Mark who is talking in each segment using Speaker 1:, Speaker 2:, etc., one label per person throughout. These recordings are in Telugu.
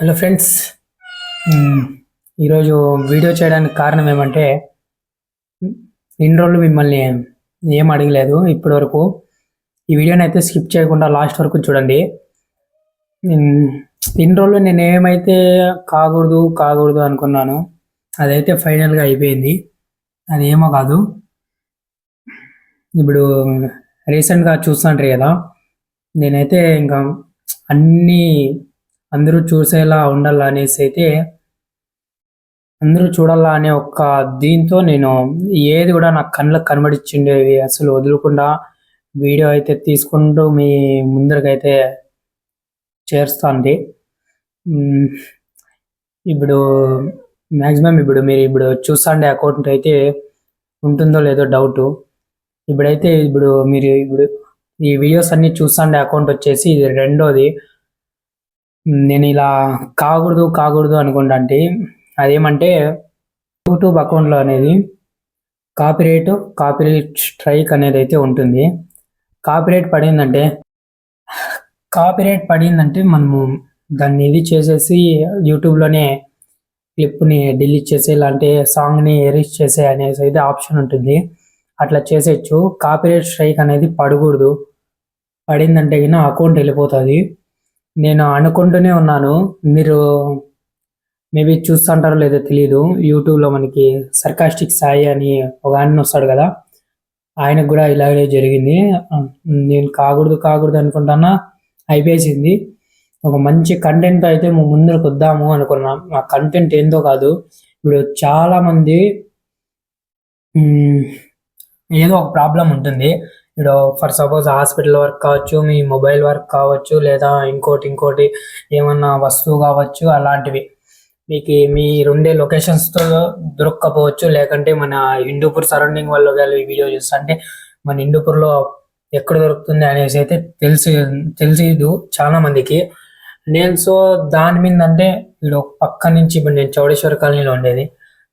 Speaker 1: హలో ఫ్రెండ్స్ ఈరోజు వీడియో చేయడానికి కారణం ఏమంటే ఇన్ని రోజులు మిమ్మల్ని ఏం అడగలేదు ఇప్పటి వరకు ఈ వీడియోని అయితే స్కిప్ చేయకుండా లాస్ట్ వరకు చూడండి. ఇన్ని రోజులు నేను ఏమైతే కాకూడదు కాకూడదు అనుకున్నాను అదైతే ఫైనల్గా అయిపోయింది. అది ఏమో కాదు. ఇప్పుడు రీసెంట్గా చూస్తుంటారు కదా నేనైతే ఇంకా అన్నీ అందరూ చూసేలా ఉండాలా అనేసి అయితే అందరూ చూడాలా అనే ఒక దీంతో నేను ఏది కూడా నా కళ్ళకు కనబడిచ్చిండేవి అసలు వదలకుండా వీడియో అయితే తీసుకుంటూ మీ ముందరకైతే చేరుస్తాంది. ఇప్పుడు మ్యాక్సిమం ఇప్పుడు మీరు ఇప్పుడు చూస్తాండే అకౌంట్ అయితే ఉంటుందో లేదో డౌట్. ఇప్పుడైతే ఇప్పుడు మీరు ఇప్పుడు ఈ వీడియోస్ అన్ని చూస్తాండే అకౌంట్ వచ్చేసి ఇది రెండోది. నేను ఇలా కాకూడదు కాకూడదు అనుకుంటే అదేమంటే యూట్యూబ్ అకౌంట్లో అనేది కాపీరేట్ కాపీరేట్ స్ట్రైక్ అనేది అయితే ఉంటుంది. కాపీరేట్ పడిందంటే కాపీరేట్ పడిందంటే మనము దాన్ని ఇది చేసేసి యూట్యూబ్లోనే క్లిప్ని డిలీట్ చేసే ఇలాంటి సాంగ్ని ఎరిస్ చేసే అనేసి అయితే ఆప్షన్ ఉంటుంది. అట్లా చేసేయచ్చు కాపీరేట్ స్ట్రైక్ అనేది పడకూడదు. పడిందంటే అకౌంట్ వెళ్ళిపోతుంది. నేను అనుకుంటూనే ఉన్నాను. మీరు మేబీ చూస్తుంటారో లేదో తెలియదు యూట్యూబ్లో మనకి సర్కాస్టిక్ సాయి అని ఒక ఆయన వస్తాడు కదా ఆయనకు కూడా ఇలాగే జరిగింది. నేను కాకూడదు కాకూడదు అనుకుంటానా అయిపోయింది ఒక మంచి కంటెంట్ అయితే మేము ముందుకు వద్దాము అనుకున్నాం. ఆ కంటెంట్ ఏందో కాదు. ఇప్పుడు చాలామంది ఏదో ఒక ప్రాబ్లం ఉంటుంది. ఇప్పుడు ఫర్ సపోజ్ హాస్పిటల్ వర్క్ కావచ్చు మీ మొబైల్ వర్క్ కావచ్చు లేదా ఇంకోటి ఇంకోటి ఏమన్నా వస్తువు కావచ్చు అలాంటివి. మీకు మీరుండే లొకేషన్స్తో దొరక్కపోవచ్చు లేకంటే మన హిందూపూర్ సరౌండింగ్ వాళ్ళు ఈ వీడియో చూస్తే అంటే మన హిందూపూర్లో ఎక్కడ దొరుకుతుంది అనేసి అయితే తెలిసి తెలిసిదు చాలా మందికి నేను సో దాని మీద అంటే ఇప్పుడు పక్క నుంచి ఇప్పుడు నేను చౌడేశ్వర కాలనీలో ఉండేది.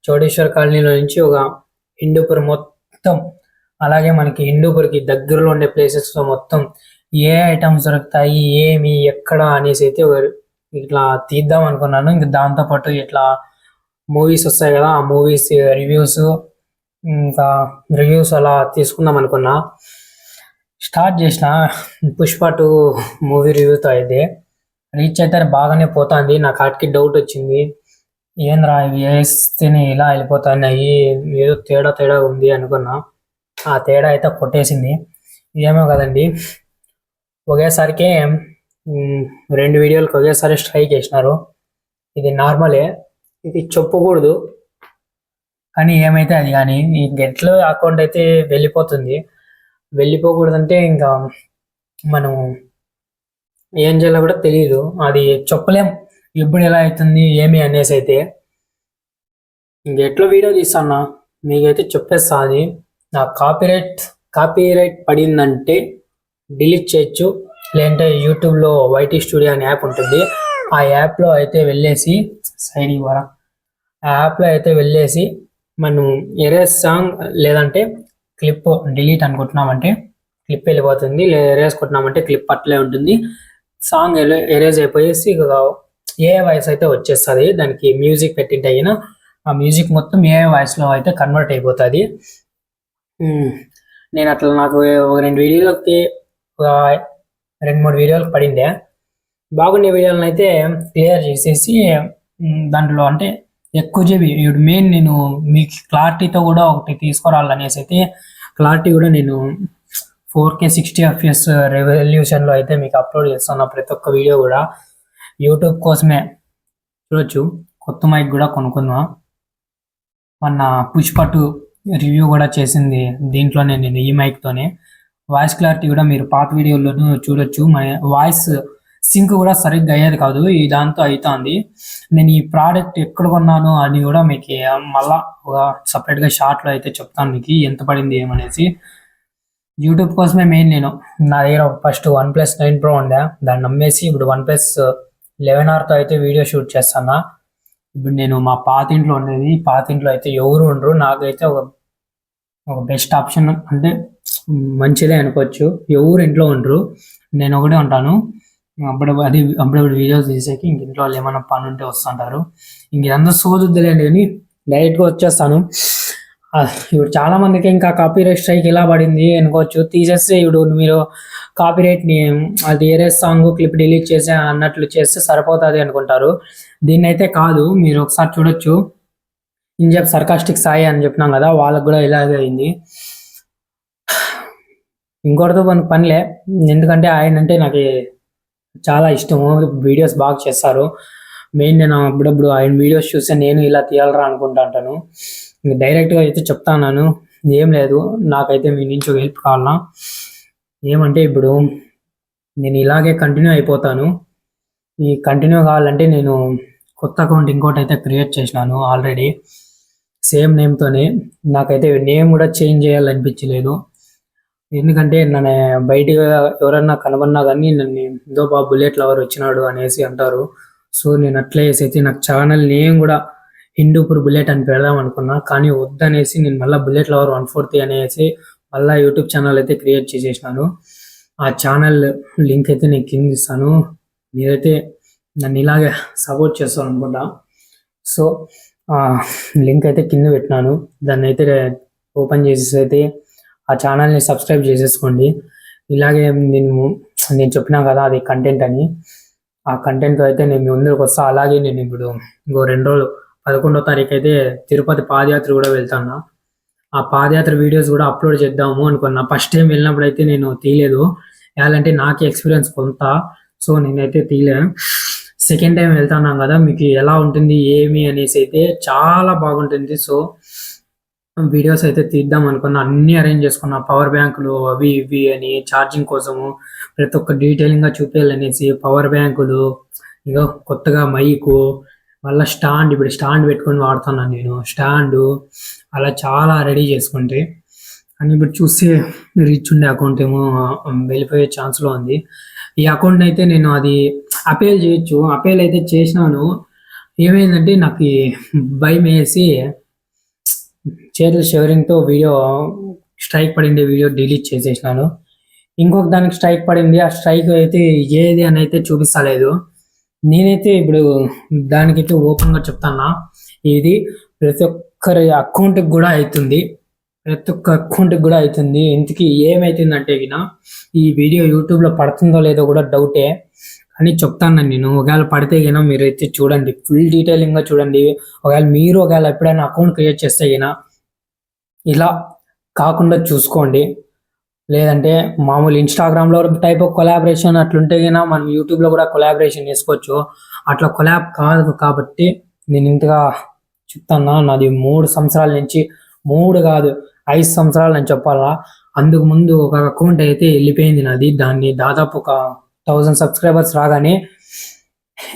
Speaker 1: చౌడేశ్వర కాలనీలో నుంచి ఒక హిందూపూర్ మొత్తం అలాగే మనకి హిందూపూర్కి దగ్గరలో ఉండే ప్లేసెస్లో మొత్తం ఏ ఐటమ్స్ దొరుకుతాయి ఏమి ఎక్కడ అనేసి అయితే ఒక- ఇట్లా తీద్దాం అనుకున్నాను. ఇంకా దాంతోపాటు ఇట్లా మూవీస్ వస్తాయి కదా ఆ మూవీస్ రివ్యూస్ ఇంకా రివ్యూస్ అలా తీసుకుందాం అనుకున్నా. స్టార్ట్ చేసిన పుష్ప టూ మూవీ రివ్యూతో అయితే రీచ్ అయితే బాగానే పోతుంది. నాకు కాటికి డౌట్ వచ్చింది. ఏంద్రా ఇవి వేస్తేనే ఇలా వెళ్ళిపోతున్నాయి ఏదో తేడా తేడా ఉంది అనుకున్నా. ఆ తేడా అయితే కొట్టేసింది. ఏమో కదండి. ఒకేసారికే రెండు వీడియోలకు ఒకేసారి స్ట్రైక్ చేసినారు. ఇది నార్మలే. ఇది చెప్పకూడదు. కానీ ఏమైతే అది కానీ ఈ గెట్లో అకౌంట్ అయితే వెళ్ళిపోతుంది. వెళ్ళిపోకూడదంటే ఇంకా మనం ఏం చేయాలో కూడా తెలియదు అది చెప్పలేం. ఎప్పుడు ఎలా అవుతుంది ఏమి అనేసి అయితే. ఇంకెట్లో వీడియో తీస్తానా? మీకైతే చెప్పేస్తా అది. నా కాపీరైట్ కాపీరైట్ పడిందంటే డిలీట్ చేయొచ్చు. లేదంటే యూట్యూబ్లో వైటీ స్టూడియో అనే యాప్ ఉంటుంది. ఆ యాప్లో అయితే వెళ్ళేసి సైడ్ ఇవ్వరా? ఆ యాప్లో అయితే వెళ్ళేసి మనం ఎరేస్ సాంగ్ లేదంటే క్లిప్ డిలీట్ అనుకుంటున్నామంటే క్లిప్ వెళ్ళిపోతుంది. లేదా ఎరేస్ కొట్టినామంటే క్లిప్ అట్లే ఉంటుంది. సాంగ్ ఎరేజ్ అయిపోయేసి ఇక ఏ వాయిస్ అయితే వచ్చేస్తుంది. దానికి మ్యూజిక్ పెట్టింటే అయినా ఆ మ్యూజిక్ మొత్తం ఏ వాయిస్లో అయితే కన్వర్ట్ అయిపోతుంది. నేను అట్లా నాకు ఒక రెండు వీడియోలకి ఒక రెండు మూడు వీడియోలకు పడిందే. బాగుండే వీడియోలను అయితే క్లియర్ చేసేసి దాంట్లో అంటే ఎక్కువ జీబీ ఇప్పుడు మెయిన్ నేను మీకు క్లారిటీతో కూడా ఒకటి తీసుకురావాలనేసి అయితే క్లారిటీ కూడా నేను ఫోర్ కే సిక్స్టీ ఎఫ్ఎస్ రెవల్యూషన్లో అయితే మీకు అప్లోడ్ చేస్తున్నా ప్రతి ఒక్క వీడియో కూడా యూట్యూబ్ కోసమే. చూడొచ్చు. కొత్త మైక్ కూడా కొనుక్కుందాం మొన్న పుష్ప టూ రివ్యూ కూడా చేసింది దీంట్లోనే నేను ఈ మైక్తోనే వాయిస్ క్లారిటీ కూడా మీరు పాత వీడియోలోనూ చూడొచ్చు. మన వాయిస్ సింక్ కూడా సరిగ్గా అయ్యేది కాదు. ఈ దాంతో అవుతుంది నేను ఈ ప్రోడక్ట్ ఎక్కడ కొన్నాను అని కూడా మీకు మళ్ళా ఒక సపరేట్గా షార్ట్లో అయితే చెప్తాను మీకు ఎంత పడింది ఏమనేసి. యూట్యూబ్ కోసమే మెయిన్ నేను. నా దగ్గర first one plus nine pro ఉండే. దాన్ని నమ్మేసి ఇప్పుడు వన్ ప్లస్ లెవెన్ ఆర్తో అయితే వీడియో షూట్ చేస్తాను. ఇప్పుడు నేను మా పాత ఇంట్లో ఉండేది. పాత ఇంట్లో అయితే ఎవరు ఉండరు. నాకైతే ఒక ఒక బెస్ట్ ఆప్షన్ అంటే మంచిదే అనుకోవచ్చు. ఎవరు ఇంట్లో ఉండరు. నేను ఒకటే ఉంటాను. అప్పుడు అది అప్పుడప్పుడు వీడియోస్ తీసేకి ఇంక ఇంట్లో వాళ్ళు ఏమైనా పని ఉంటే వస్తుంటారు. ఇంక ఇదంతా సోదుద్దులేండి కానీ డైరెక్ట్గా వచ్చేస్తాను. ఇప్పుడు చాలా మందికి ఇంకా కాపీ రైట్ స్ట్రైక్ ఇలా పడింది అనుకోవచ్చు. తీసేస్తే ఇప్పుడు మీరు కాపీ ని అది ఏరే సాంగ్ క్లిప్ డిలీట్ చేసి అన్నట్లు చేస్తే సరిపోతుంది అనుకుంటారు. దీన్ని అయితే కాదు మీరు ఒకసారి చూడొచ్చు. ఇన్ చెప్పి సర్కాస్టిక్ సాయి అని చెప్పినాం కదా వాళ్ళకి కూడా ఇలాగే అయింది. ఇంకోటితో పని పనిలే. ఎందుకంటే ఆయన అంటే నాకు చాలా ఇష్టము వీడియోస్ బాగా చేస్తారు. మెయిన్ నేను అప్పుడప్పుడు ఆయన వీడియోస్ చూస్తే నేను ఇలా తీయాలరా అనుకుంటా ఉంటాను. డైరెక్ట్గా అయితే చెప్తాను ఏం లేదు నాకైతే మీ నుంచి ఒక హెల్ప్ కావాలన్నా. ఏమంటే ఇప్పుడు నేను ఇలాగే కంటిన్యూ అయిపోతాను. ఈ కంటిన్యూ కావాలంటే నేను కొత్త అకౌంట్ ఇంకోటి అయితే క్రియేట్ చేసినాను ఆల్రెడీ సేమ్ నేమ్తోనే నాకైతే నేమ్ కూడా చేంజ్ చేయాలనిపించలేదు. ఎందుకంటే నన్ను బయటగా ఎవరన్నా కనబడినా కానీ నన్ను ఏదో బాబు బుల్లెట్ లవర్ వచ్చినాడు అనేసి అంటారు. సో నేను అట్లేసి అయితే నాకు ఛానల్ నేమ్ కూడా హిందూపూర్ బుల్లెట్ అని పెడదాం అనుకున్నా కానీ వద్దనేసి నేను మళ్ళీ బుల్లెట్ లవర్ వన్ ఫోర్త్ అనేసి మళ్ళీ యూట్యూబ్ ఛానల్ అయితే క్రియేట్ చేసేసినాను. ఆ ఛానల్ లింక్ అయితే నేను కింద ఇస్తాను. మీరైతే నన్ను ఇలాగే సపోర్ట్ చేస్తాను అనుకుంటా సో లింక్ అయితే కింద పెట్టినాను. దాన్ని అయితే ఓపెన్ చేసేసి అయితే ఆ ఛానల్ని సబ్స్క్రైబ్ చేసేసుకోండి. ఇలాగే నేను నేను చెప్పినా కదా అది కంటెంట్ అని. ఆ కంటెంట్ అయితే నేను మీ ముందుకు వస్తా. అలాగే నేను ఇప్పుడు ఇంకో రెండు రోజులు పదకొండో తారీఖు అయితే తిరుపతి పాదయాత్ర కూడా వెళ్తాను ఆ పాదయాత్ర వీడియోస్ కూడా అప్లోడ్ చేద్దాము అనుకున్నా. ఫస్ట్ టైం వెళ్ళినప్పుడు అయితే నేను తీయలేదు. ఎలాంటి నాకే ఎక్స్పీరియన్స్ కొంత సో నేనైతే తీయలేను సెకండ్ టైం వెళ్తున్నాం కదా మీకు ఎలా ఉంటుంది ఏమి అనేసి అయితే చాలా బాగుంటుంది. సో వీడియోస్ అయితే తీద్దాం అనుకున్నా అన్ని అరేంజ్ చేసుకున్నా పవర్ బ్యాంకులు అవి ఇవి అని ఛార్జింగ్ కోసము ప్రతి ఒక్క డీటెయిలింగ్గా చూపించాలనేసి పవర్ బ్యాంకులు ఇగో కొత్తగా మైకు మళ్ళీ స్టాండ్ ఇప్పుడు స్టాండ్ పెట్టుకొని వాడుతున్నాను నేను. స్టాండ్ అలా చాలా రెడీ చేసుకుంటే అని ఇప్పుడు చూస్తే రిచ్ ఉండే అకౌంట్ ఏమో వెళ్ళిపోయే ఛాన్స్లో ఉంది. ఈ అకౌంట్ అయితే నేను అది అపేల్ చేయొచ్చు. అపేల్ అయితే చేసినాను. ఏమైందంటే నాకు ఈ భయం వేసి చేతుల షవరింగ్తో వీడియో స్ట్రైక్ పడింది వీడియో డిలీట్ చేసేసినాను. ఇంకొక దానికి స్ట్రైక్ పడింది. ఆ స్ట్రైక్ అయితే ఏది అని అయితే చూపిస్తలేదు. నేనైతే ఇప్పుడు దానికైతే ఓపెన్గా చెప్తానా ఇది ప్రతి ఒక్కరి అకౌంట్కి కూడా అవుతుంది. ప్రతి ఒక్క అకౌంట్కి కూడా అవుతుంది. ఇంతకీ ఏమైతుందంటే విన ఈ వీడియో యూట్యూబ్లో పడుతుందో లేదో కూడా డౌటే. అని చెప్తాను నేను ఒకవేళ పడితే గనక మీరు అయితే చూడండి. ఫుల్ డీటెయిలింగ్గా చూడండి. ఒకవేళ మీరు ఒకవేళ ఎప్పుడైనా అకౌంట్ క్రియేట్ చేస్తే గినా ఇలా కాకుండా చూసుకోండి. లేదంటే మామూలు ఇన్స్టాగ్రామ్లో టైప్ ఆఫ్ కొలాబరేషన్ అట్లుంటే గినా మనం యూట్యూబ్లో కూడా కొలాబరేషన్ చేసుకోవచ్చు. అట్లా కొలాబ్ కాదు కాబట్టి నేను ఇంతగా చెప్తాను నాది మూడు సంవత్సరాల నుంచి మూడు కాదు. ఐదు సంవత్సరాలు నేను చెప్పాలా? అందుకు ముందు ఒక అకౌంట్ అయితే వెళ్ళిపోయింది నాది. దాన్ని దాదాపు ఒక థౌజండ్ సబ్స్క్రైబర్స్ రాగానే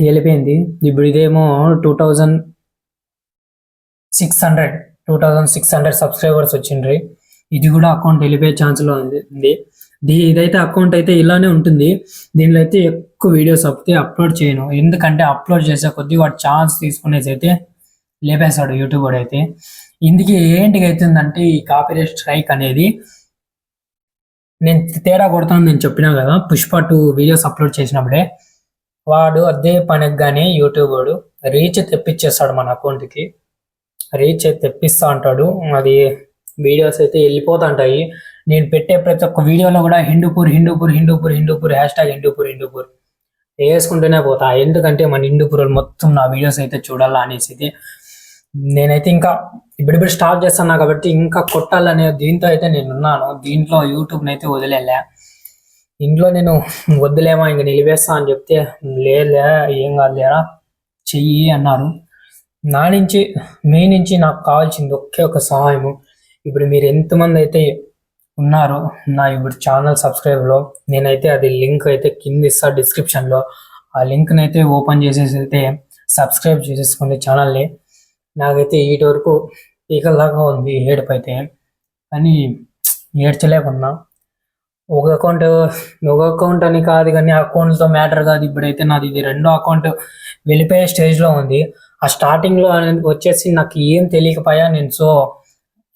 Speaker 1: వెళ్ళిపోయింది. ఇప్పుడు ఇదేమో two thousand six hundred two thousand six hundred subscribers వచ్చిండ్రి. ఇది కూడా అకౌంట్ వెళ్ళిపోయే ఛాన్స్లో ఉంది. దీ ఇదైతే అకౌంట్ అయితే ఇలానే ఉంటుంది. దీనిలో అయితే ఎక్కువ వీడియోస్ అయితే అప్లోడ్ చేయను. ఎందుకంటే అప్లోడ్ చేసే కొద్దీ వాడు ఛాన్స్ తీసుకునేసి అయితే లేపేశాడు యూట్యూబ్ అయితే ఇందుకే ఏంటికి అవుతుందంటే ఈ కాపీరైట్ స్ట్రైక్ అనేది నేను తేడా కొడతాను నేను చెప్పినా కదా పుష్ప టూ వీడియోస్ అప్లోడ్ చేసినప్పుడే వాడు అదే పనిగానే యూట్యూబ్ వాడు రీచ్ తెప్పించేస్తాడు మన అకౌంట్కి. రీచ్ తెప్పిస్తా అంటాడు. అది వీడియోస్ అయితే వెళ్ళిపోతుంటాయి. నేను పెట్టే ప్రతి ఒక్క వీడియోలో కూడా హిందూపూర్ హిందూపూర్ హిందూపూర్ హిందూపూర్ హ్యాష్ ట్యాగ్ హిందూపూర్ హిందూపూర్ వేసుకుంటూనే పోతా. ఎందుకంటే మన హిందూపూర్ మొత్తం నా వీడియోస్ అయితే చూడాలా అనేసి అయితే నేనైతే ఇంకా ఇప్పుడిప్పుడు స్టార్ట్ చేస్తున్నా కాబట్టి ఇంకా కొట్టాలనే దీంతో అయితే నేను ఉన్నాను దీంట్లో యూట్యూబ్ అయితే వదిలేలే. ఇంట్లో నేను వద్దులేమా ఇంక నిలివేస్తా అని చెప్తే లేలే ఏం కాదులేరా చెయ్యి అన్నారు. నా నుంచి మీ నుంచి నాకు కావాల్సింది ఒకే ఒక సహాయము. ఇప్పుడు మీరు ఎంతమంది అయితే ఉన్నారో నా ఇప్పుడు ఛానల్ సబ్స్క్రైబ్లో నేనైతే అది లింక్ అయితే కింద ఇస్తా డిస్క్రిప్షన్లో ఆ లింక్ని అయితే ఓపెన్ చేసేసి అయితే సబ్స్క్రైబ్ చేసేసుకోండి ఛానల్ని నాకైతే ఇటు వరకు పీకల దాకా ఉంది ఏడుపు అయితే. కానీ ఏడ్చలేకున్నా. ఒక అకౌంట్ ఒక అకౌంట్ అని కాదు కానీ అకౌంట్తో మ్యాటర్ కాదు. ఇప్పుడైతే నాది ఇది రెండో అకౌంట్ వెళ్ళిపోయే స్టేజ్లో ఉంది. ఆ స్టార్టింగ్లో వచ్చేసి నాకు ఏం తెలియకపోయా నేను సో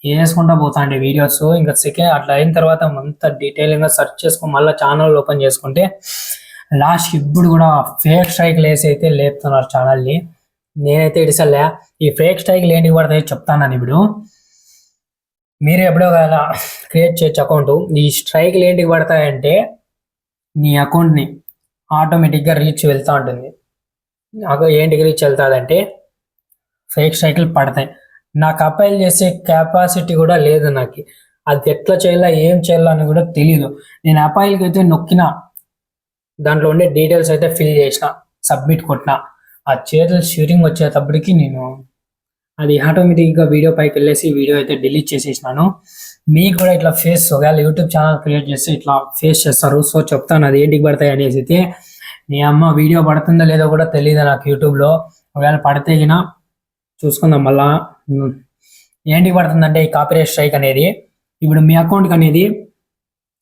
Speaker 1: వేసుకుంటా పోతా అండి వీడియోస్ ఇంకా సెకండ్ అట్లా అయిన తర్వాత అంత డీటెయిలింగ్గా సెర్చ్ చేసుకొని మళ్ళీ ఛానల్ ఓపెన్ చేసుకుంటే లాస్ట్ ఇప్పుడు కూడా ఫేక్ స్ట్రైక్ లేసి అయితే లేపుతున్నారు ఛానల్ని నేనైతే ఇడిసలే ఈ ఫేక్ స్ట్రైక్లు ఏంటి పడతాయో చెప్తాను ఇప్పుడు. మీరు ఎప్పుడో కదా క్రియేట్ చేయొచ్చు అకౌంట్ ఈ స్ట్రైక్లు ఏంటికి పడతాయంటే నీ అకౌంట్ని ఆటోమేటిక్గా రీచ్ వెళ్తూ ఉంటుంది. నాకు ఏంటికి రీచ్ వెళ్తుందంటే ఫేక్ స్ట్రైక్లు పడతాయి. నాకు అపైల్ చేసే కెపాసిటీ కూడా లేదు నాకు. అది ఎట్లా చేయాలా ఏం చేయాలా అని కూడా తెలియదు నేను అపాయిల్కి అయితే నొక్కిన దాంట్లో ఉండే డీటెయిల్స్ అయితే ఫిల్ చేసిన సబ్మిట్ కొట్టిన ఆ చీరలు షూటింగ్ వచ్చేటప్పటికి నేను అది ఆటోమేటిక్గా వీడియో పైకి వెళ్ళేసి వీడియో అయితే డిలీట్ చేసేసినాను. మీకు కూడా ఇట్లా ఫేస్ ఒకవేళ యూట్యూబ్ ఛానల్ క్రియేట్ చేస్తే ఇట్లా ఫేస్ చేస్తారు. సో చెప్తాను అది ఏంటికి పడతాయి అనేసి అయితే. నీ అమ్మ వీడియో పడుతుందో లేదో కూడా తెలియదు నాకు యూట్యూబ్లో ఒకవేళ పడితే గిన చూసుకుందాం మళ్ళా. ఏంటికి పడుతుందంటే ఈ కాపీరేట్ స్ట్రైక్ అనేది. ఇప్పుడు మీ అకౌంట్కి అనేది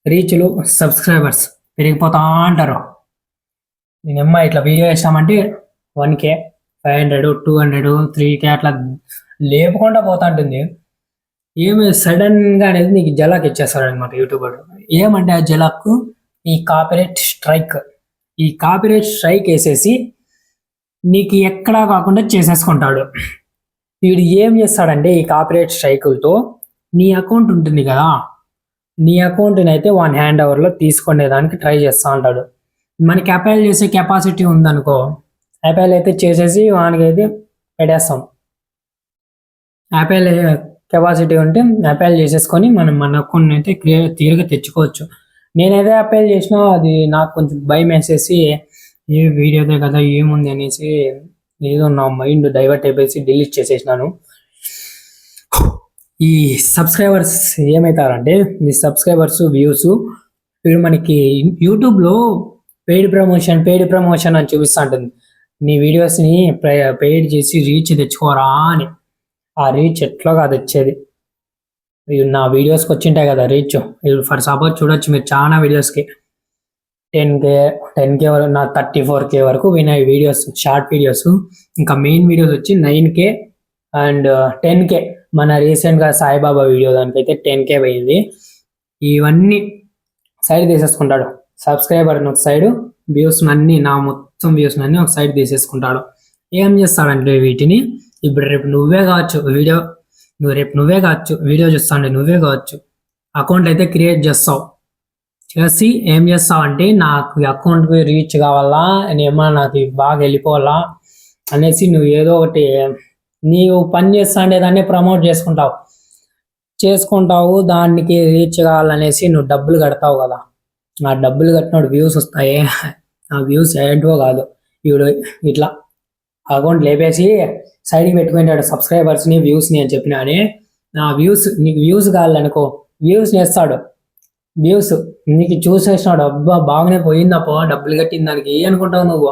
Speaker 1: రీచ్లు సబ్స్క్రైబర్స్ పెరిగిపోతా అంటారు. నేనమ్మ ఇట్లా వీడియో వేసామంటే one K five hundred two hundred three K అట్లా లేపకుండా పోతా ఉంటుంది ఏమి సడన్గా అనేది నీకు జలాక్ ఇచ్చేస్తాడు అనమాట యూట్యూబర్. ఏమంటే ఆ జలాక్ ఈ కాపీరైట్ స్ట్రైక్. ఈ కాపీరైట్ స్ట్రైక్ వేసేసి నీకు ఎక్కడా కాకుండా చేసేసుకుంటాడు. వీడు ఏం చేస్తాడంటే ఈ కాపీరైట్ స్ట్రైకులతో నీ అకౌంట్ ఉంటుంది కదా నీ అకౌంట్ని అయితే వన్ హ్యాండ్ ఓవర్లో తీసుకునేదానికి ట్రై చేస్తూ ఉంటాడు మనకి అపైల్ చేసే కెపాసిటీ ఉందనుకో యాపిల్ అయితే చేసేసి వానికి అయితే పెట్టేస్తాం. యాపిల్ కెపాసిటీ ఉంటే అపైల్ చేసేసుకొని మనం మన అకౌంట్ అయితే క్లియర్ తీరుగా తెచ్చుకోవచ్చు. నేనైతే అపైల్ చేసినా అది నాకు కొంచెం భయం వేసేసి ఏ వీడియోదే కదా ఏముంది? అనేసి ఏదో నా మైండ్ డైవర్ట్ అయిపోయి డిలీట్ చేసేసినాను. ఈ సబ్స్క్రైబర్స్ ఏమవుతారంటే ఈ సబ్స్క్రైబర్స్ వ్యూస్ ఇప్పుడు మనకి యూట్యూబ్లో పెయిడ్ ప్రమోషన్ పెయిడ్ ప్రమోషన్ అని చూపిస్తూ ఉంటుంది. నీ వీడియోస్ని పెయిడ్ చేసి రీచ్ తెచ్చుకోరా అని. ఆ రీచ్ ఎట్లా కాదు వచ్చేది. నా వీడియోస్కి వచ్చింటాయి కదా రీచ్ ఫర్ సపోజ్ చూడొచ్చు మీరు చాలా వీడియోస్కి. టెన్ కే టెన్ కే వరకు నా థర్టీ ఫోర్ కే వరకు వినాయి వీడియోస్ షార్ట్ వీడియోస్. ఇంకా మెయిన్ వీడియోస్ వచ్చి nine K and ten uh, K. మన రీసెంట్గా సాయిబాబా వీడియో దానికైతే టెన్ కే పోయింది. ఇవన్నీ సైడ్ తీసేసుకుంటాడు. సబ్స్క్రైబర్ ఒక సైడు వ్యూస్ అన్ని నా మొత్తం వ్యూస్ అన్ని ఒక సైడ్ తీసేసుకుంటాడు. ఏం చేస్తాడంటే వీటిని ఇప్పుడు రేపు నువ్వే కావచ్చు వీడియో నువ్వు రేపు నువ్వే కావచ్చు వీడియో చూస్తాండి నువ్వే కావచ్చు అకౌంట్ అయితే క్రియేట్ చేస్తావు. చేసి ఏం చేస్తావు అంటే నాకు ఈ అకౌంట్కి రీచ్ కావాలా ఏమన్నా నాకు బాగా వెళ్ళిపోవాలా అనేసి నువ్వు ఏదో ఒకటి నీవు పని చేస్తాండే దాన్ని ప్రమోట్ చేసుకుంటావు. చేసుకుంటావు దానికి రీచ్ కావాలనేసి నువ్వు డబ్బులు కడతావు కదా. ఆ డబ్బులు కట్టినప్పుడు వ్యూస్ వస్తాయి. ఆ వ్యూస్ ఏంటో కాదు. వీడు ఇట్లా అకౌంట్ లేపేసి సైడ్కి పెట్టుకుంటాడు సబ్స్క్రైబర్స్ని వ్యూస్ని అని చెప్పినా అని. ఆ వ్యూస్ నీకు వ్యూస్ కావాలనుకో వ్యూస్ చేస్తాడు. వ్యూస్ నీకు చూసేసినాడు అబ్బా బాగానే పోయిందప్పో డబ్బులు కట్టిన దానికి ఏ అనుకుంటావు నువ్వు?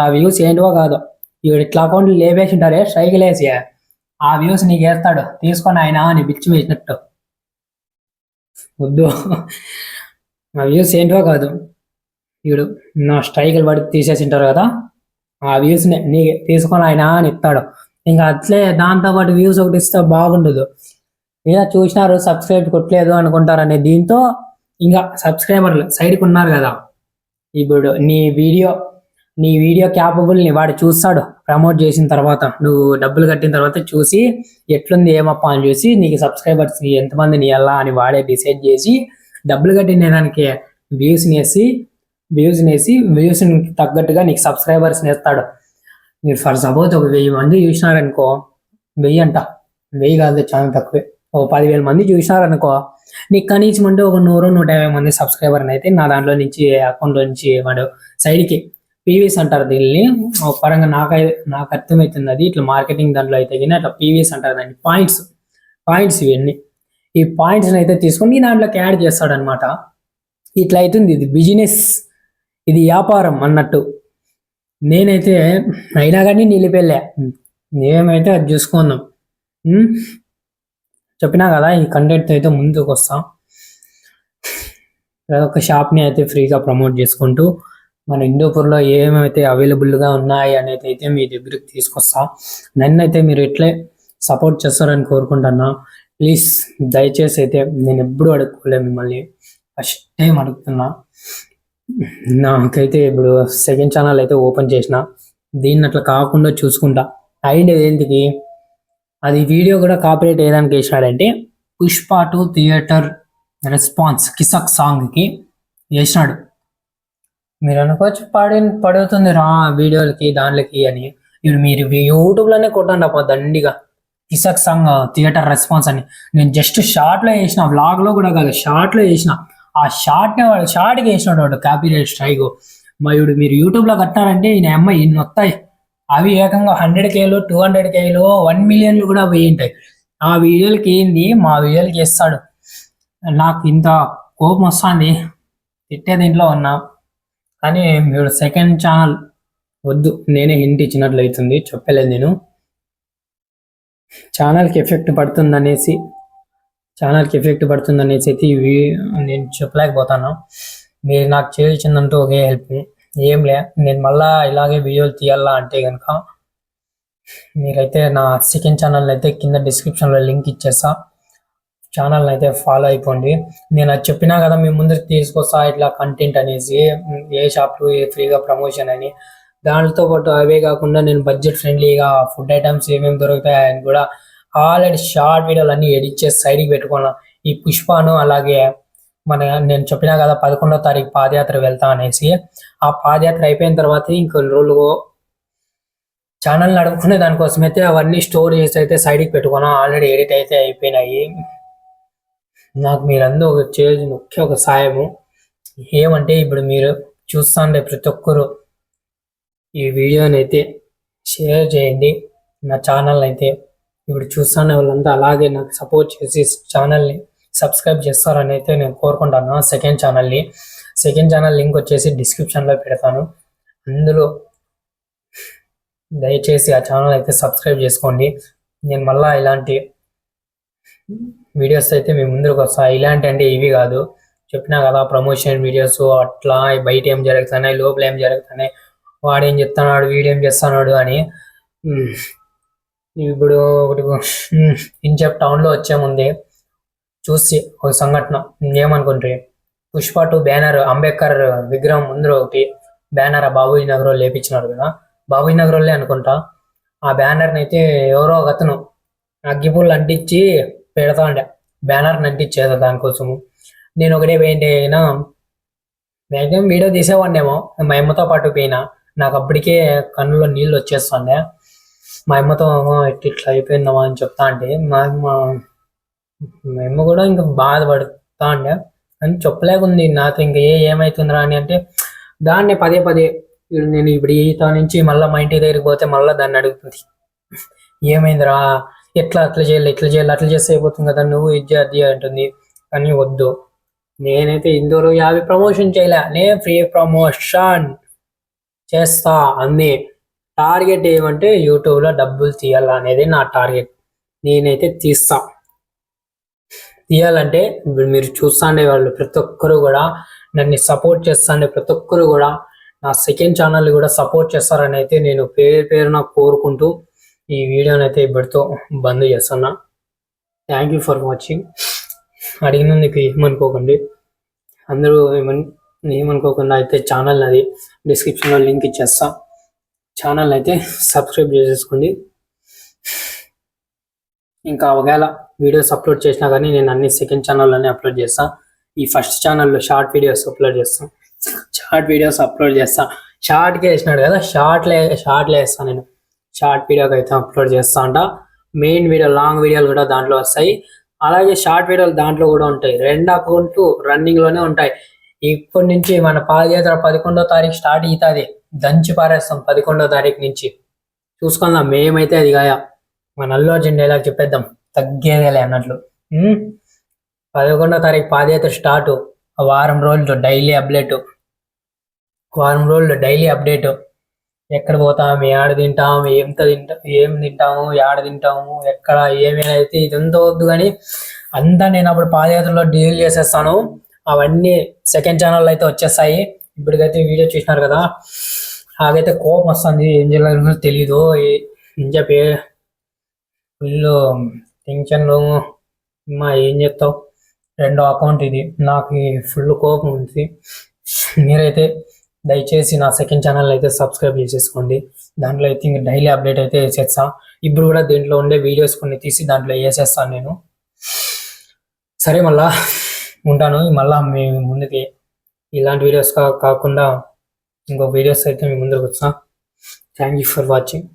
Speaker 1: ఆ వ్యూస్ ఏంటివో కాదు. ఇవి ఇట్లా అకౌంట్లు లేపేసి ఉంటారే స్ట్రైక్ లేసి ఆ వ్యూస్ నీకు వేస్తాడు. తీసుకొని ఆయన అని బిచ్చి వేసినట్టు. వద్దు. ఆ వ్యూస్ ఏంటో కాదు. వీడు నా స్ట్రైకులు పడి తీసేసి ఉంటారు కదా ఆ వ్యూస్ నీ తీసుకొని ఆయన అని ఇస్తాడు. ఇంకా అట్లే దాంతో పాటు వ్యూస్ ఒకటి ఇస్తే బాగుండదు. ఇలా చూసినారు సబ్స్క్రైబ్ కొట్టలేదు అనుకుంటారనే దీంతో ఇంకా సబ్స్క్రైబర్లు సైడ్కి ఉన్నారు కదా. ఇప్పుడు నీ వీడియో నీ వీడియో క్యాపబుల్ని వాడు చూస్తాడు ప్రమోట్ చేసిన తర్వాత. నువ్వు డబ్బులు కట్టిన తర్వాత చూసి ఎట్లుంది ఏమప్పా అని చూసి నీకు సబ్స్క్రైబర్స్ ఎంతమంది నీ ఎలా అని వాడే డిసైడ్ చేసి డబ్బులు కట్టిన దానికి వ్యూస్ని వేసి వ్యూస్ని వేసి వ్యూస్ని తగ్గట్టుగా నీకు సబ్స్క్రైబర్స్ వేస్తాడు మీరు ఫర్ సపోజ్ ఒక వెయ్యి మంది చూసినారనుకో వెయ్యి అంట. వెయ్యి కాదు చాలా తక్కువే. ఓ పదివేల మంది చూసినారనుకో నీకు కనీసం అంటే ఒక నూరు నూట యాభై మంది సబ్స్క్రైబర్ అయితే నా దాంట్లో నుంచి అకౌంట్లో నుంచి వాడు సైడ్కి పీవీస్ అంటారు దీన్ని. ఒక పరంగా నాకు నాకు అర్థమవుతుంది అది. ఇట్లా మార్కెటింగ్ దాంట్లో అయితే కానీ అట్లా పీవీస్ అంటారు దాన్ని. పాయింట్స్ పాయింట్స్ ఇవన్నీ. ఈ పాయింట్స్ అయితే తీసుకొని దాంట్లోకి యాడ్ చేస్తాడనమాట ఇట్లా అవుతుంది ఇది బిజినెస్ ఇది వ్యాపారం అన్నట్టు. నేనైతే అయినా కానీ నిలిపెళ్ళా ఏమైతే అది చూసుకుందాం. చెప్పినా కదా ఈ కంటెంట్తో అయితే ముందుకు వస్తాం. ప్రతి ఒక్క షాప్ని అయితే ఫ్రీగా ప్రమోట్ చేసుకుంటూ మన హిందూపూర్లో ఏమైతే అవైలబుల్గా ఉన్నాయి అనేది అయితే మీ దగ్గరికి తీసుకొస్తా. నన్ను అయితే మీరు ఇట్లే సపోర్ట్ చేస్తారని కోరుకుంటున్నా. ప్లీజ్ దయచేసి అయితే నేను ఎప్పుడు అడుక్కోలే మిమ్మల్ని. ఫస్ట్ టైం అడుగుతున్నా. నాకైతే ఇప్పుడు సెకండ్ ఛానల్ అయితే ఓపెన్ చేసిన. దీన్ని అట్లా కాకుండా చూసుకుంటా. అండ్ ఏంటికి? అది వీడియో కూడా కాపరేట్ ఏదానికి వేసినాడంటే Pushpa two theatre response Kissik సాంగ్కి వేసినాడు మీరు అనుకోవచ్చు పడి పడుతుంది రా వీడియోలకి దాంట్లోకి అని. ఇప్పుడు మీరు యూట్యూబ్లోనే కొట్టండి అప్ప దండిగా. కిసక్ సాంగ్ థియేటర్ రెస్పాన్స్ అని. నేను జస్ట్ షార్ట్లో వేసిన వ్లాగ్లో కూడా కాదు షార్ట్లో వేసిన ఆ షార్ట్ని వాడు షార్ట్కి వేసినాడు వాడు కాపీరైట్ స్ట్రైక్ మా మీరు యూట్యూబ్లో కట్టారంటే ఈయన అమ్మ ఇన్ని వస్తాయి అవి ఏకంగా హండ్రెడ్ కేలు టూ హండ్రెడ్ కేలు వన్ మిలియన్లు కూడా పోయి ఉంటాయి. ఆ వీడియోలకి ఏంది? మా వీడియోలకి వేస్తాడు. నాకు ఇంత కోపం వస్తుంది. తిట్టే దీంట్లో ఉన్నా. కానీ మీరు సెకండ్ ఛానల్ వద్దు. నేనే హింట్ ఇచ్చినట్లు అవుతుంది. చెప్పలేదు నేను. ఛానల్కి ఎఫెక్ట్ పడుతుంది అనేసి ఛానల్కి ఎఫెక్ట్ పడుతుందనేసి అయితే ఇవి నేను చెప్పలేకపోతాను. మీరు నాకు చేయించిందంటూ ఒకే హెల్ప్ ఏం లే నేను మళ్ళా ఇలాగే వీడియోలు తీయాలా అంటే కనుక మీరైతే నా సెకండ్ ఛానల్ అయితే కింద డిస్క్రిప్షన్లో లింక్ ఇచ్చేస్తా. ఛానల్ని అయితే ఫాలో అయిపోండి. నేను అది చెప్పినా కదా మీ ముందుకు తీసుకొస్తా ఇట్లా కంటెంట్ అనేసి ఏ షాప్లు ఏ ఫ్రీగా ప్రమోషన్ అని. దానితో పాటు అవే కాకుండా నేను బడ్జెట్ ఫ్రెండ్లీగా ఫుడ్ ఐటమ్స్ ఏమేమి దొరుకుతాయని కూడా ఆల్రెడీ షార్ట్ వీడియోలు అన్ని ఎడిట్ చేసి సైడ్కి పెట్టుకున్నా. ఈ పుష్పను అలాగే మన నేను చెప్పినా కదా పదకొండో తారీఖు పాదయాత్ర వెళ్తా అనేసి. ఆ పాదయాత్ర అయిపోయిన తర్వాత ఇంకొన్ని రోజులు ఛానల్ నడుపుకునే దానికోసం అయితే అవన్నీ స్టోర్ చేసి అయితే సైడ్కి పెట్టుకున్నా. ఆల్రెడీ ఎడిట్ అయితే అయిపోయినాయి. నాకు మీరందరూ ఒక చేసి ముఖ్య ఒక సాయము. ఏమంటే ఇప్పుడు మీరు చూస్తాండే ప్రతి ఒక్కరు ఈ వీడియోని అయితే షేర్ చేయండి. నా ఛానల్ అయితే ఇప్పుడు చూస్తున్న వాళ్ళంతా అలాగే నాకు సపోర్ట్ చేసి ఛానల్ని సబ్స్క్రైబ్ చేస్తారని అయితే నేను కోరుకుంటాను. సెకండ్ ఛానల్ని. సెకండ్ ఛానల్ లింక్ వచ్చేసి డిస్క్రిప్షన్లో పెడతాను. అందులో దయచేసి ఆ ఛానల్ అయితే సబ్స్క్రైబ్ చేసుకోండి. నేను మళ్ళీ ఇలాంటి వీడియోస్ అయితే మీ ముందుకు వస్తాయి ఇలాంటి అంటే ఇవి కాదు. చెప్పినా కదా ప్రమోషన్ వీడియోస్ అట్లా బయట ఏం జరుగుతున్నాయి లోపల ఏం జరుగుతున్నాయి వాడేం చెప్తున్నాడు వీడేం చేస్తున్నాడు అని. ఇప్పుడు ఒకటి ఇంచెప్ టౌన్లో వచ్చే ముందే చూసి ఒక సంఘటన. ఏమనుకుంటే పుష్ప టూ బ్యానర్ అంబేద్కర్ విగ్రహం ముందు ఒకటి బ్యానర్ ఆ బాబుజీ నగర్ లేపించినారు కదా. బాబుజీ నగర్లే అనుకుంటా. ఆ బ్యానర్ని అయితే ఎవరో ఒక అతను అగ్గిపుల్లు అంటించి పెడతా ఉండే బ్యానర్ని అంటించేది దానికోసము. నేను ఒకటే పోయింటే అయినా మ్యాక్సిమం వీడియో తీసేవాడినేమో మా అమ్మతో పాటు పోయినా. నాకు అప్పటికే కన్నులో నీళ్ళు వచ్చేస్తుండే. మా అమ్మతో "అమ్మ, ఇట్లా ఇట్లా అయిపోయిందమ్మా అని చెప్తా అంటే మా మా అమ్మ కూడా ఇంకా బాధపడుతా ఉండే అని చెప్పలేకుంది నాతో ఇంకా ఏ ఏమైతుందిరా అని అంటే దాన్ని పదే పదే నేను ఇప్పుడు ఈత నుంచి మళ్ళీ మా ఇంటి దగ్గరికి పోతే మళ్ళీ దాన్ని అడుగుతుంది. ఏమైందిరా? ఎట్లా అట్లా చేయాలి ఇట్లా చేయాలి అట్లా చేస్తే అయిపోతుంది కదా నువ్వు ఇది అది అంటుంది. కానీ వద్దు. నేనైతే ఇందరూ యాభై ప్రమోషన్ చేయలే. నేను ఫ్రీ ప్రమోషన్. చేస్తా అంది టార్గెట్ ఏమంటే యూట్యూబ్లో డబ్బులు తీయాలా అనేది నా టార్గెట్. నేనైతే తీస్తా. తీయాలంటే ఇప్పుడు మీరు చూస్తాండే వాళ్ళు ప్రతి ఒక్కరు కూడా నన్ను సపోర్ట్ చేస్తాండే ప్రతి ఒక్కరు కూడా నా సెకండ్ ఛానల్ కూడా సపోర్ట్ చేస్తారని అయితే నేను పేరు పేరున కోరుకుంటూ ఈ వీడియోని అయితే ఇప్పటితో బంద్ చేస్తున్నా. థ్యాంక్ యూ ఫర్ వాచింగ్ అడిగినందుకు ఏమనుకోకండి. అందరూ ఏమని ఏమనుకోకుండా అయితే ఛానల్ అది డిస్క్రిప్షన్లో లింక్ ఇచ్చేస్తా. ఛానల్ అయితే సబ్స్క్రైబ్ చేసేసుకోండి. ఇంకా ఒకవేళ వీడియోస్ అప్లోడ్ చేసినా కానీ నేను అన్ని సెకండ్ ఛానల్లోనే అప్లోడ్ చేస్తా. ఈ ఫస్ట్ ఛానల్లో షార్ట్ వీడియోస్ అప్లోడ్ చేస్తాను షార్ట్ వీడియోస్ అప్లోడ్ చేస్తా. షార్ట్కి వేసినాడు కదా షార్ట్లే షార్ట్లే వేస్తాను నేను. షార్ట్ వీడియోకి అయితే అప్లోడ్ చేస్తా అంట. మెయిన్ వీడియో లాంగ్ వీడియోలు కూడా దాంట్లో వస్తాయి. అలాగే షార్ట్ వీడియోలు దాంట్లో కూడా ఉంటాయి. రెండు అకౌంట్లు రన్నింగ్లోనే ఉంటాయి. ఇప్పటి నుంచి మన పాదయాత్ర పదకొండో తారీఖు స్టార్ట్ అవుతుంది. దంచి పారేస్తాం పదకొండో తారీఖు నుంచి. చూసుకుందాం మేమైతే అది కాయ మన అల్లు అర్జున్ డైలాగ్ చెప్పేద్దాం. తగ్గేదేలే అన్నట్లు. పదకొండో తారీఖు పాదయాత్ర స్టార్ట్. వారం రోజులు డైలీ అప్డేట్. వారం రోజులు డైలీ అప్డేట్. ఎక్కడ పోతాం ఏడ తింటాం ఎంత తింటాం ఏం తింటాము ఏడ తింటాము ఎక్కడ ఏమైనా అయితే ఇదంతా వద్దు కానీ అంతా నేను అప్పుడు పాదయాత్రలో డీల్ చేసేస్తాను. అవన్నీ సెకండ్ ఛానల్ అయితే వచ్చేస్తాయి ఇప్పటికైతే వీడియో చూసినారు కదా. నాకైతే కోపం వస్తుంది. ఏం చేయాలో తెలీదు. ఏం చెప్పి వీళ్ళు టెన్షన్ మా ఏం చెప్తావు? రెండో అకౌంట్ ఇది. నాకు ఫుల్ కోపం ఉంది. మీరైతే దయచేసి నా సెకండ్ ఛానల్ అయితే సబ్స్క్రైబ్ చేసేసుకోండి. దాంట్లో అయితే ఇంకా డైలీ అప్డేట్ అయితే వేసేస్తా ఇప్పుడు కూడా దీంట్లో ఉండే వీడియోస్ కొన్ని తీసి దాంట్లో వేసేస్తాను నేను. సరే మళ్ళా. ఉంటాను. మళ్ళా మీ ముందుకి ఇలాంటి వీడియోస్ కాకుండా ఇంకో వీడియోస్ అయితే మీ ముందుకు వచ్చా థ్యాంక్ యూ ఫర్ వాచింగ్